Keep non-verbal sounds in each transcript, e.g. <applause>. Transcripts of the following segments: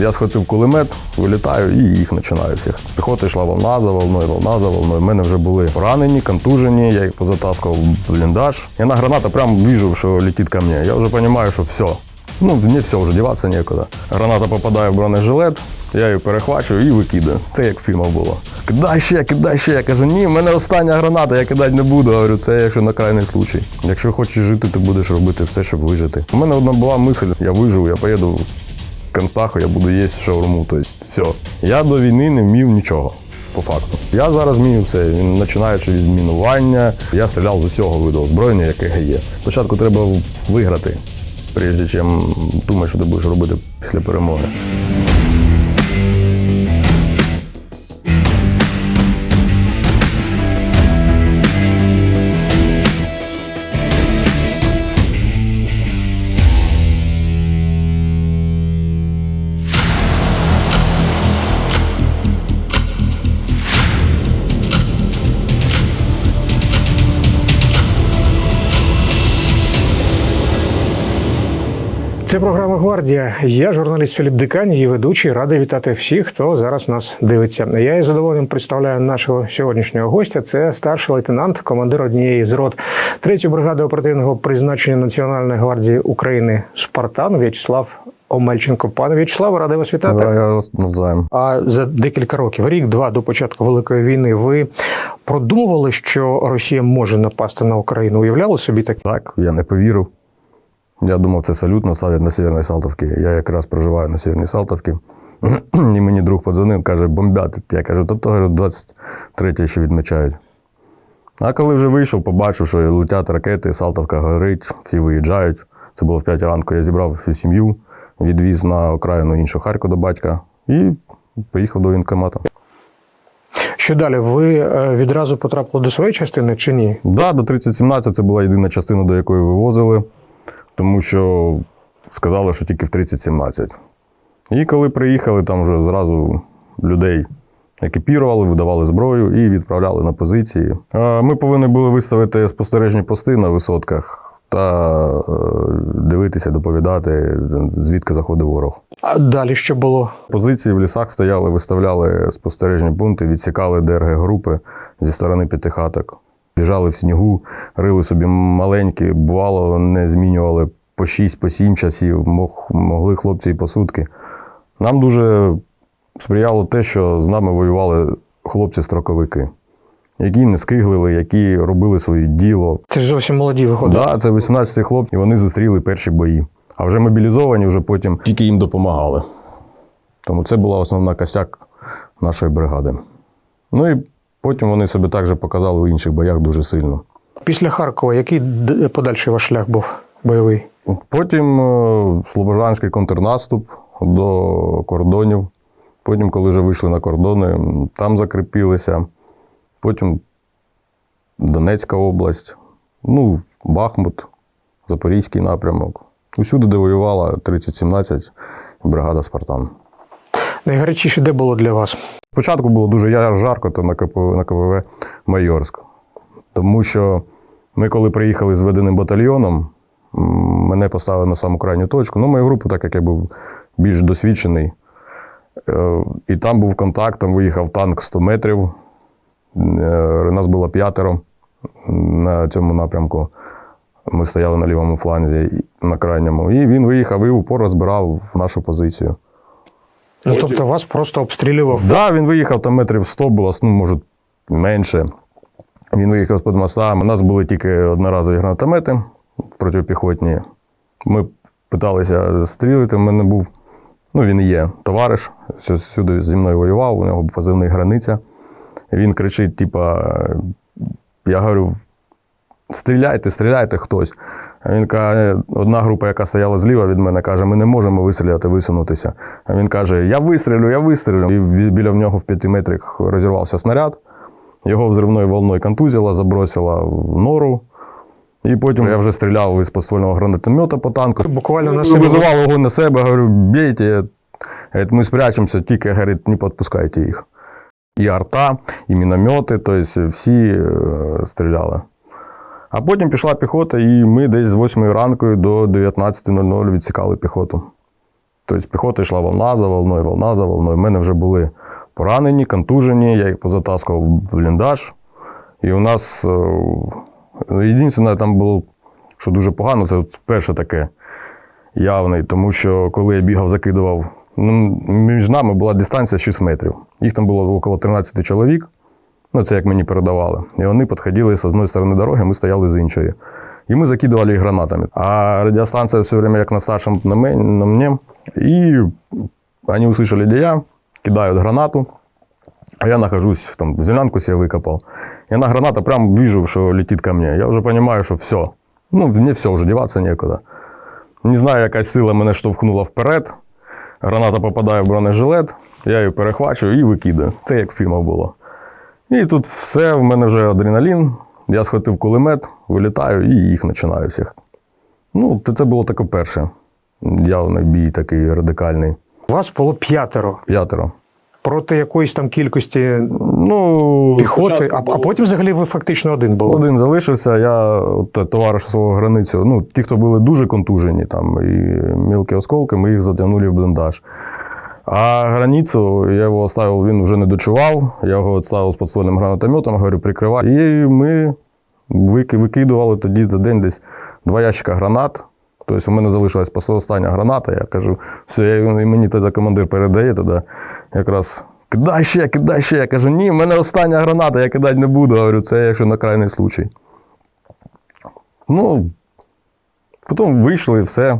Я схватив кулемет, вилітаю і їх починаю всіх. Піхота йшла волна за волною, волна за волною. У мене вже були поранені, контужені, я їх позатаскував в бліндаж. І на граната прям вижу, що летить ко мне. Я вже розумію, що все. Ну, мені все, вже діватися нікуди. Граната попадає в бронежилет, я її перехвачую і викидаю. Це як в фільмах було. Кидай ще, кидай ще. Я кажу, ні, в мене остання граната, я кидати не буду. Говорю, це якщо на крайний случай. Якщо хочеш жити, ти будеш робити все, щоб вижити. У мене одна була мисль, я виживу, я поїду Констаху, я буду їсти шаурму. Тобто, все. Я до війни не вмів нічого. По факту. Я зараз вмію це, починаючи від мінування. Я стріляв з усього виду озброєння, яке є. Спочатку треба виграти, прежде чим думаєш, що ти будеш робити після перемоги. Гвардія. Я журналіст Філіп Дикань, її ведучий. Радий вітати всіх, хто зараз нас дивиться. Я із задоволенням представляю нашого сьогоднішнього гостя. Це старший лейтенант, командир однієї з рот 3-ї бригади оперативного призначення Національної гвардії України Спартан В'ячеслав Омельченко. Пане В'ячеслав, радий вас вітати. Я вас навзаєм. А за декілька років, рік-два до початку великої війни, ви продумували, що Росія може напасти на Україну? Уявляли собі таке? Так, я не повірив. Я думав, це салют наставлять на Северній Салтовці. Я якраз проживаю на Северній Салтовці. <clears throat> І мені друг подзвонив, каже, бомбять. Я кажу, то то говорю, 23 ще відмічають. А коли вже вийшов, побачив, що летять ракети, Салтовка горить, всі виїжджають. Це було в 5 ранку. Я зібрав всю сім'ю, відвіз на окраїну іншу Харку до батька і поїхав до воєнкомату. Що далі? Ви е, відразу потрапили до своєї частини чи ні? Да, до 3017 це була єдина частина, до якої вивозили, тому що сказали, що тільки в 3017. І коли приїхали, там вже зразу людей екіпірували, видавали зброю і відправляли на позиції. Ми повинні були виставити спостережні пости на висотках та е, дивитися, доповідати, звідки заходив ворог. А далі що було? Позиції в лісах стояли, виставляли спостережні пункти, відсікали ДРГ-групи зі сторони п'ятихаток. Біжали в снігу, рили собі маленькі, бувало, не змінювали по 6, по 7 часів, мог, могли хлопці і по сутки. Нам дуже сприяло те, що з нами воювали хлопці-строковики, які не скиглили, які робили своє діло, Це ж зовсім молоді виходили. Да, це 18 хлопці, і вони зустріли перші бої. А вже мобілізовані, вже потім тільки їм допомагали. Тому це була основна косяк нашої бригади. Ну і потім вони себе також показали у інших боях дуже сильно. Після Харкова, який подальший ваш шлях був бойовий? Потім е, Слобожанський контрнаступ до кордонів. Потім, коли вже вийшли на кордони, там закріпилися. Потім Донецька область, ну, Бахмут, Запорізький напрямок. Усюди, де воювала 3017 бригада Спартан. Найгарячіше де було для вас? Спочатку було дуже жарко то на КПВ, на КВВ Майорськ. Тому що ми, коли приїхали з веденим батальйоном, мене поставили на саму крайню точку. Ну, мою групу, так як я був більш досвідчений. Е, І там був контакт, там виїхав танк 100 метрів. Е, Нас було п'ятеро на цьому напрямку. Ми стояли на лівому фланзі, на крайньому. І він виїхав і упор розбирав нашу позицію. Ну, тобто вас просто обстрілював. Так, да, він виїхав там метрів 100 було, ну, може, менше. Він виїхав з-під моста. У нас були тільки одноразові гранатомети протипіхотні. Ми питалися стрілити. У мене був, ну він є товариш, сюди зі мною воював, у нього позивний границя. Він кричить: типа, я говорю, стріляйте, стріляйте хтось. А він каже, одна група, яка стояла зліва від мене, каже, ми не можемо вистріляти, висунутися. А він каже, я вистрілю, я вистрілю. І біля в нього в п'яти метрах розірвався снаряд. Його взривною волною контузила, забросила в нору. І потім я вже стріляв із подствольного гранатомета по танку. Буквально на себе. Визивав його на себе, говорю, бійте. Ми спрячемося, тільки говорить, не підпускайте їх. І арта, і міномети, тобто всі е, стріляли. А потім пішла піхота, і ми десь з 8 ранку до 19.00 відсікали піхоту. Тобто піхота йшла волна за волною, волна за волною. У мене вже були поранені, контужені, я їх позатаскував в бліндаж. І у нас е, єдине там було, що дуже погано, це перше таке явний, тому що коли я бігав, закидував, ну, між нами була дистанція 6 метрів. Їх там було около 13 чоловік. Ну, це як мені передавали. І вони підходили з одної сторони дороги, ми стояли з іншої. І ми закидували їх гранатами. А радіостанція все время як на старшем на, мен, на мне. И они услышали, где я, кидают гранату. А я нахожусь, там, землянку себе выкопал. И она граната прям вижу, что летит ко мне. Я уже понимаю, что все. Ну, мне все, уже деваться некуда. Не знаю, якась сила мене штовхнула вперед. Граната попадає в бронежилет, я її перехвачую і викидаю. Це як в фільмах було. І тут все, в мене вже адреналін. Я схватив кулемет, вилітаю і їх починаю всіх. Ну, це було таке перше. Явний бій такий радикальний. У вас було п'ятеро П'ятеро. проти якоїсь там кількості Ну, піхоти, а, а потім взагалі ви фактично один були. Один залишився, я от, товариш свого границю. Ну, ті, хто були дуже контужені, там, і мілкі осколки, ми їх затягнули в бліндаж. А границю я його оставив, він вже не дочував. Я його відставив з підствольним гранатометом, говорю, прикривай. І ми викидували тоді за день десь два ящика гранат. Тобто у мене залишилась остання граната. Я кажу, все, і мені тоді командир передає тоді якраз. Кидай ще, кидай ще. Я кажу, ні, в мене остання граната, я кидати не буду. Говорю, це якщо на крайний случай. Ну, потім вийшли, все.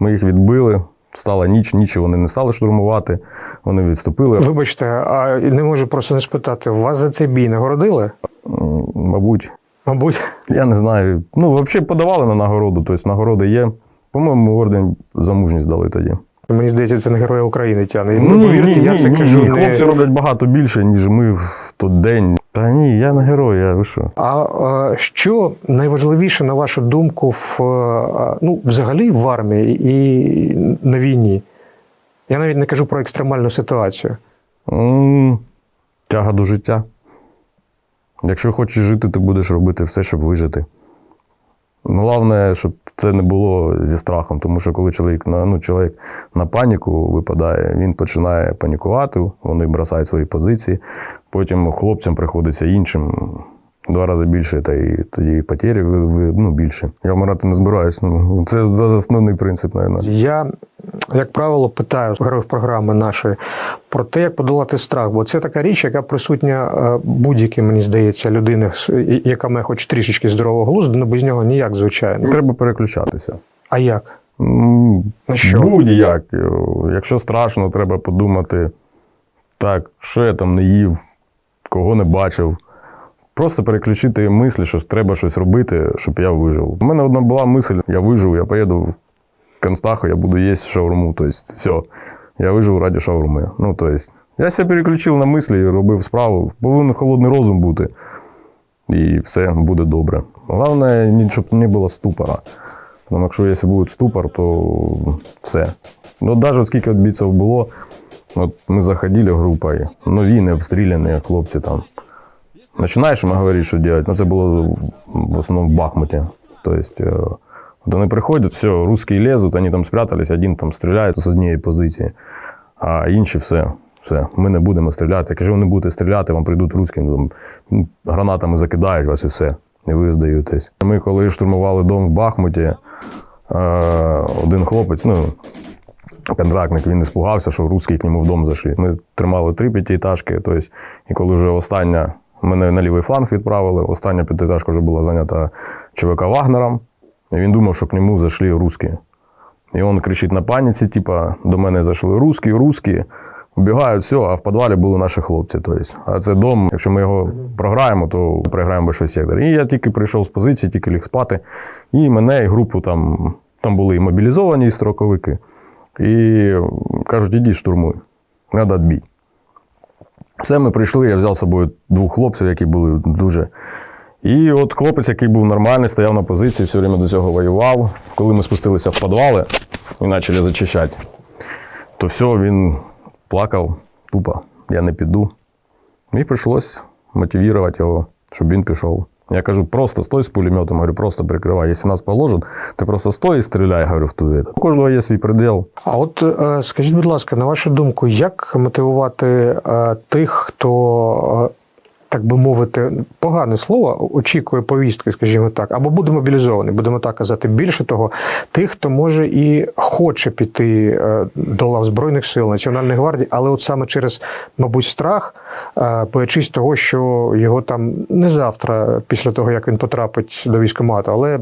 Ми їх відбили. Стала ніч, ніч вони не стали штурмувати, вони відступили. Вибачте, а не можу просто не спитати, вас за цей бій нагородили? Мабуть, Мабуть, я не знаю. Ну, взагалі подавали на нагороду, тобто нагороди є. По-моєму, орден за мужність дали тоді. Мені здається, це не герой України тягне. Ну, повірте, я це ні, кажу. ні. не- Хлопці роблять багато більше, ніж ми в той день. Та ні, я не герой, я ви що? А е, що найважливіше, на вашу думку, в, ну, взагалі в армії і на війні? Я навіть не кажу про екстремальну ситуацію. М, Тяга до життя. Якщо хочеш жити, ти будеш робити все, щоб вижити. Ну, Головне, щоб це не було зі страхом, тому що коли чоловік на, ну, чоловік на паніку випадає, він починає панікувати, вони бросають свої позиції. Потім хлопцям приходиться іншим два рази більше, та і тоді і потері ви- ви- ну, більше. Я вмирати не збираюсь. Ну, це за основний принцип, мабуть. Я, як правило, питаю героїв програми нашої про те, як подолати страх, бо це така річ, яка присутня е, будь-якій, мені здається, людини, яка має хоч трішечки здорового глузду, ну без нього ніяк, звичайно. Треба переключатися. А як? На що? Будь-як. Якщо страшно, треба подумати, так, що я там не їв, кого не бачив. Просто переключити мислі, що треба щось робити, щоб я вижив. У мене одна була мисль, я виживу, я поїду в Констаху, я буду їсти шаурму. Тобто, все, я виживу раді шаурми. Ну, тобто, я себе переключив на мислі і робив справу. Повинен холодний розум бути. І все буде добре. Головне, щоб не було ступора. Тому якщо якщо буде ступор, то все. Ну, навіть скільки бійців було, от ми заходили групою, нові, не обстріляні хлопці там. Починаєш їм говорити, що робити. Ну, це було в основному в Бахмуті. Тобто, е, от вони приходять, все, русські лезуть, вони там спрятались, один там стріляє з однієї позиції, а інші все. Все, ми не будемо стріляти. Якщо ви не будете стріляти, вам прийдуть русські, ну, там, ну, гранатами закидають вас і все. І ви здаєтесь. Ми коли штурмували дом в Бахмуті, е, один хлопець, ну, контрактник, він іспугався, що русські к ньому в дом зайшли. Ми тримали три п'ятиэтажки, тобто, і коли вже остання, мене на лівий фланг відправили, остання п'ятиэтажка вже була зайнята ЧВК Вагнером, і він думав, що к ньому зайшли русські. І він кричить на паніці, типа, до мене зайшли русські, русські. Убігають, все, а в підвалі були наші хлопці. Тобто. А це дом, якщо ми його програємо, то програємо большой сектор. І я тільки прийшов з позиції, тільки ліг спати. І мене, і групу там, там були і мобілізовані, і строковики. І кажуть, ідіть штурмуй, треба відбій. Все, ми прийшли, я взяв з собою двох хлопців, які були дуже. І от хлопець, який був нормальний, стояв на позиції, все время до цього воював. Коли ми спустилися в підвали і почали зачищати, то все, він плакав тупо, я не піду. Мені прийшлось мотивувати його, щоб він пішов. Я кажу, просто стой з пулеметом, говорю, просто прикривай. Якщо нас положить, ти просто стой і стріляй, говорю, в туди. У кожного є свій приділ. А от е, скажіть, будь ласка, на вашу думку, як мотивувати е, тих, хто, е, так би мовити, погане слово, очікує повістки, скажімо так, або буде мобілізований, будемо так казати. Більше того, тих, хто може і хоче піти е, до лав Збройних сил, Національної гвардії, але от саме через, мабуть, страх, е, боячись того, що його там не завтра, після того, як він потрапить до військкомату, але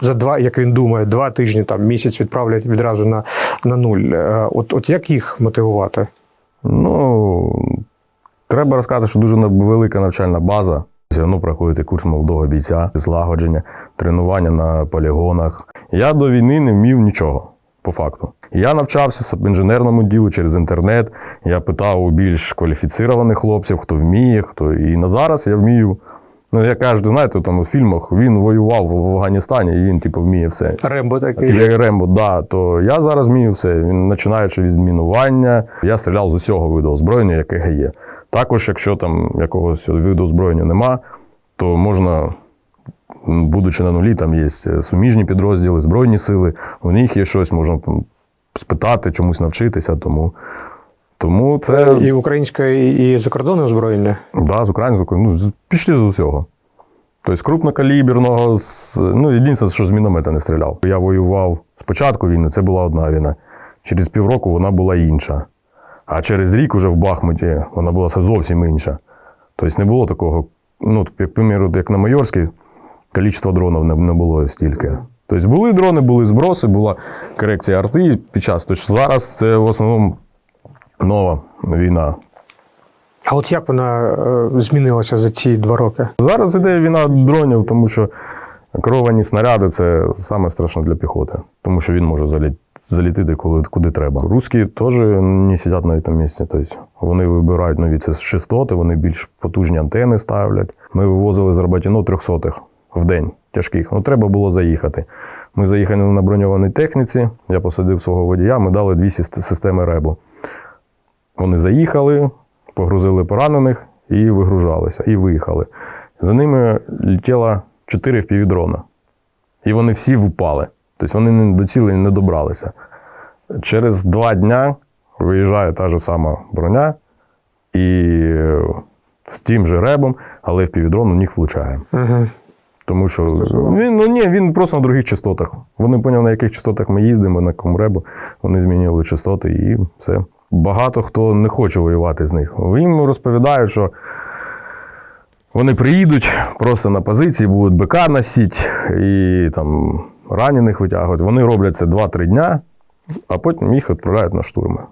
за два, як він думає, два тижні, там місяць відправлять відразу на, на нуль. Е, От, от як їх мотивувати? Ну, треба розказати, що дуже велика навчальна база. Все одно проходити курс молодого бійця, злагодження, тренування на полігонах. Я до війни не вмів нічого, по факту. Я навчався в інженерному ділу через інтернет. Я питав у більш кваліфіцированих хлопців, хто вміє, хто. І на зараз я вмію. Ну, я кажу, знаєте, там у фільмах він воював в Афганістані і він, типу, вміє все. Рембо такий. Як Рембо, да, то я зараз вмію все. Він починаючи від мінування. Я стріляв з усього виду озброєння, яке є. Також, якщо там якогось виду озброєння нема, то можна, будучи на нулі, там є суміжні підрозділи, збройні сили, у них є щось, можна там спитати, чомусь навчитися. Тому, тому це І українське, і закордонне озброєння. да, з українською, ну, пішли з усього. Тобто крупнокаліберного, ну, єдине, що з міномета не стріляв. Я воював спочатку війни, це була одна війна. Через півроку вона була інша. А через рік уже в Бахмуті вона була зовсім інша. Тобто не було такого, ну, як, приміру, як на Майорській, кількість дронів не, не було стільки. Тобто були дрони, були зброси, була корекція арти під час. Тобто зараз це в основному нова війна. А от як вона е, змінилася за ці два роки? Зараз іде війна дронів, тому що керовані снаряди це саме страшне для піхоти, тому що він може залі- залітити коли, куди треба. Русські теж не сидять на цьому місці. Тобто вони вибирають нові це частоти, вони більш потужні антени ставлять. Ми вивозили з Роботіно трьохсотих в день тяжких. Ну, треба було заїхати. Ми заїхали на броньованій техніці, я посадив свого водія, ми дали дві системи ребу. Вони заїхали, погрузили поранених і вигружалися, і виїхали. За ними летіло чотири впівдрона. І вони всі впали. Тобто вони не до цілей не добралися. Через два дня виїжджає та ж сама броня, і е, з тим же ребом, але впівдрон у них влучає. Угу. Тому що він, ну ні, він просто на других частотах. Вони поняли, на яких частотах ми їздимо, на якому ребу. Вони змінювали частоти і все. Багато хто не хоче воювати з них. Їм розповідають, що вони приїдуть просто на позиції, будуть БК носити і там ранених витягувати. Вони роблять це 2-3 дня, а потім їх відправляють на штурми.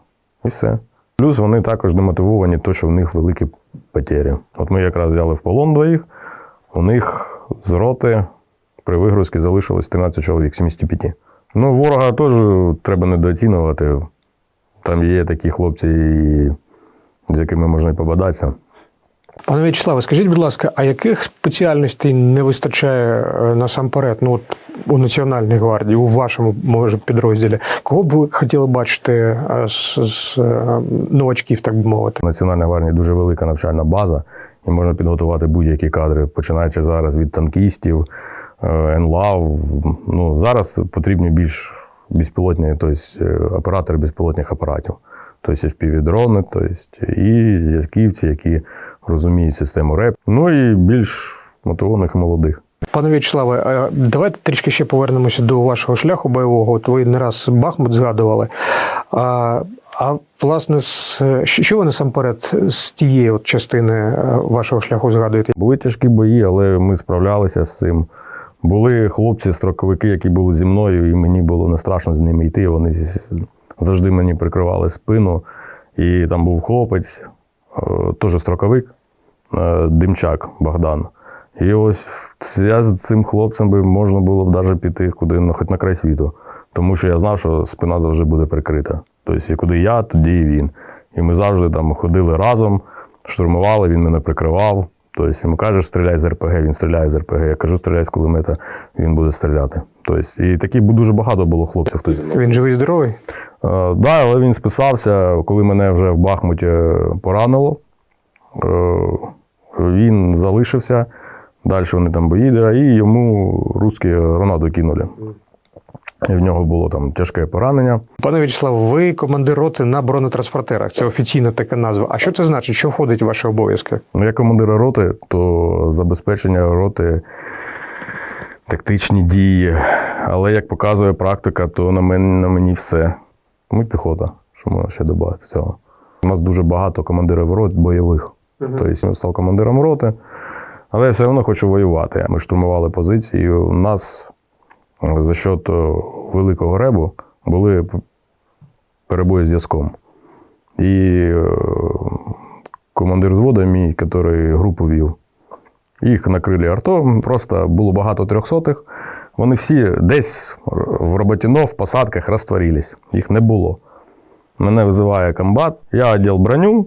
І все. Плюс вони також демотивовані, то, що в них великі потері. От ми якраз взяли в полон двоїх. У них з роти при вигрузці залишилось 13 чоловік, 75. Ну, ворога теж треба недооцінювати. Там є такі хлопці, з якими можна і побадатися. Пане В'ячеславе, скажіть, будь ласка, а яких спеціальностей не вистачає е, насамперед ну, от, у Національній гвардії, у вашому може підрозділі? Кого б ви хотіли бачити е, з, з е, новачків, так би мовити? В Національній гвардії дуже велика навчальна база, і можна підготувати будь-які кадри, починаючи зараз від танкістів, НЛАВ. Ну, зараз потрібні більш безпілотні, тобто оператори безпілотних апаратів. Тобто і впівдрони, тобто і зв'язківці, які розуміють систему РЕП. Ну і більш мотивованих і молодих. Пане В'ячеславе, давайте трішки ще повернемося до вашого шляху бойового. От ви не раз Бахмут згадували. А, а власне, що ви насамперед з тієї от частини е, вашого шляху згадуєте? Були тяжкі бої, але ми справлялися з цим. Були хлопці-строковики, які були зі мною, і мені було не страшно з ними йти. Вони завжди мені прикривали спину. І там був хлопець, теж строковик, е, Димчак Богдан. І ось я з цим хлопцем би можна було б навіть піти куди, ну, хоч на край світу. Тому що я знав, що спина завжди буде прикрита. Тобто, куди я, тоді і він. І ми завжди там ходили разом, штурмували, він мене прикривав. Тобто, йому кажеш, стріляй з РПГ, він стріляє з РПГ. Я кажу, стріляй з кулемета, він буде стріляти. Тобто, і таких дуже багато було хлопців. Хто зі мною. Він живий здоровий? Е, да, але він списався, коли мене вже в Бахмуті поранило. Е, Він залишився, Далі вони там боїдера, і йому русські гранату кинули. І в нього було там тяжке поранення. Пане В'ячеслав, ви командир роти на бронетранспортерах. Це офіційна така назва. А що це значить? Що входить в ваші обов'язки? Ну, я командира роти, то забезпечення роти тактичні дії. Але як показує практика, то на мені, на мені все. Ми піхота, що можна ще додати цього. У нас дуже багато командирів рот бойових. Тобто я став командиром роти, але я все одно хочу воювати. Ми штурмували позиції. У нас е, за счет е, великого ребу були перебої з зв'язком. І е, командир взводу мій, який групу вів, їх накрили арто, просто було багато трьохсотих. Вони всі десь в Роботіно, в посадках розтворились. Їх не було. Мене визиває комбат, я одел броню,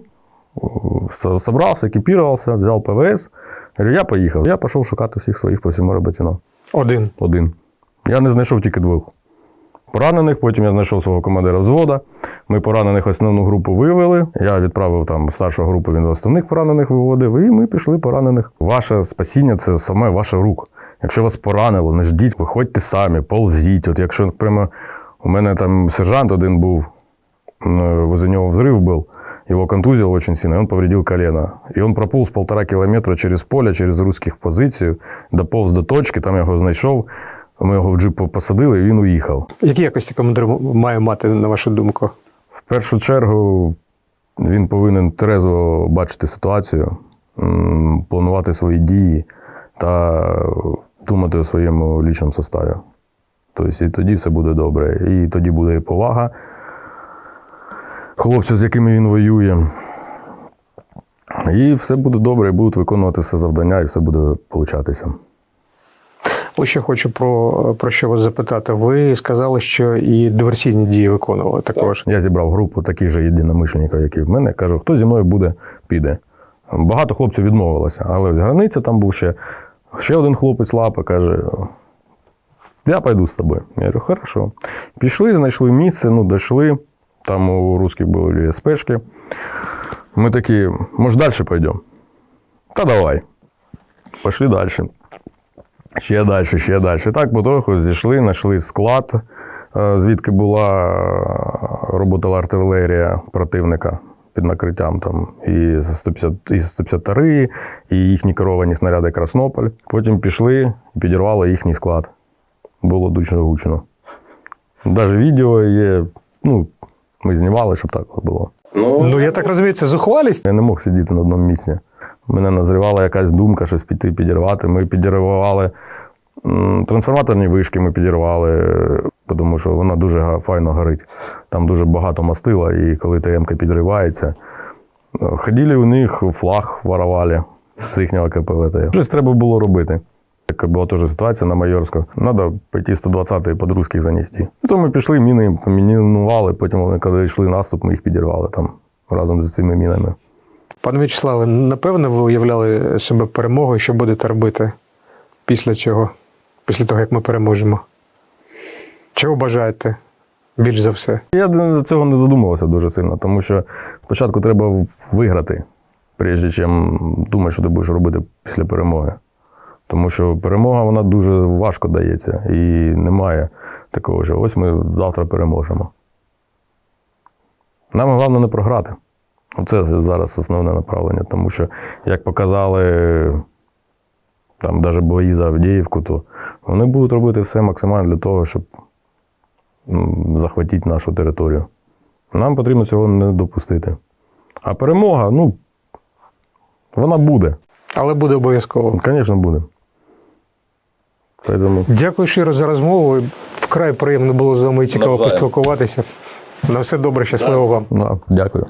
собрався, екіпірувався, взяв ПВС. Говорю, я поїхав. Я пішов шукати всіх своїх по всьому Роботіно. Один. Один. Я не знайшов тільки двох. Поранених, потім я знайшов свого командира взвода. Ми поранених основну групу вивели. Я відправив там старшу групу, він основних поранених виводив, і ми пішли поранених. Ваше спасіння це саме ваша рук. Якщо вас поранило, не ждіть, виходьте самі, ползіть. От якщо прямо у мене там сержант один був, м, возле него взрыв был, его контузил очень сильно, и он повредил колено. И он прополз полтора километра через поле, через русських в позицію, доповз до точки, там я його знайшов. Ми його в джип посадили, і він уїхав. Які якості командир має мати, на вашу думку? В першу чергу він повинен трезво бачити ситуацію, планувати свої дії та думати у своєму лічному составі. Тобто, і тоді все буде добре. І тоді буде і повага хлопців, з якими він воює. І все буде добре, і будуть виконувати все завдання, і все буде получатися. Ось ще хочу про, про що вас запитати. Ви сказали, що і диверсійні дії виконували також. Я зібрав групу таких же єдиномишленників, як і в мене. Кажу, хто зі мною буде, піде. Багато хлопців відмовилося, але з границі там був ще, ще один хлопець лапа, каже: Я пойду з тобою. Я говорю, хорошо. Пішли, знайшли місце, ну, дійшли. Там у русських були СПшки. Ми такі, може, далі пойдемо? Та давай. Пішли далі. Ще далі, ще далі. І так потроху зійшли, знайшли склад, е, звідки була е, роботала артилерія противника під накриттям там і 150, і 152, і їхні керовані снаряди Краснополь. Потім пішли, і підірвали їхній склад. Було дуже гучно. Навіть відео є, ну, ми знімали, щоб так було. Ну я так розумію, це зухвалість. Я не мог сидіти на одному місці. Мене назрівала якась думка, щось піти підірвати. Ми підірвали трансформаторні вишки, ми підірвали, тому що вона дуже файно горить. Там дуже багато мастила, і коли ТМ-ка підривається. Ходили у них, флаг воровали з їхнього КПВТ. Щось треба було робити. Така була теж ситуація на Майорську. Треба піти 120-ї під русських занести. То ми пішли, міни їм помінували, потім коли йшли наступ, ми їх підірвали там разом з цими мінами. Пане В'ячеславе, напевно, ви уявляли себе перемогою, що будете робити після цього, після того, як ми переможемо. Чого бажаєте більш за все? Я за цього не задумувався дуже сильно, тому що спочатку треба виграти, прежде чим думати, що ти будеш робити після перемоги. Тому що перемога вона дуже важко дається і немає такого, що ось ми завтра переможемо. Нам головне не програти. Оце зараз основне направлення, тому що, як показали там навіть бої за Авдіївку, то вони будуть робити все максимально для того, щоб захватити нашу територію. Нам потрібно цього не допустити. А перемога, ну, вона буде. Але буде обов'язково. Звісно, буде. Поэтому Дякую щиро за розмову. Вкрай приємно було з вами і цікаво Навзаєм. поспілкуватися. На все добре, щасливо вам. да, дякую.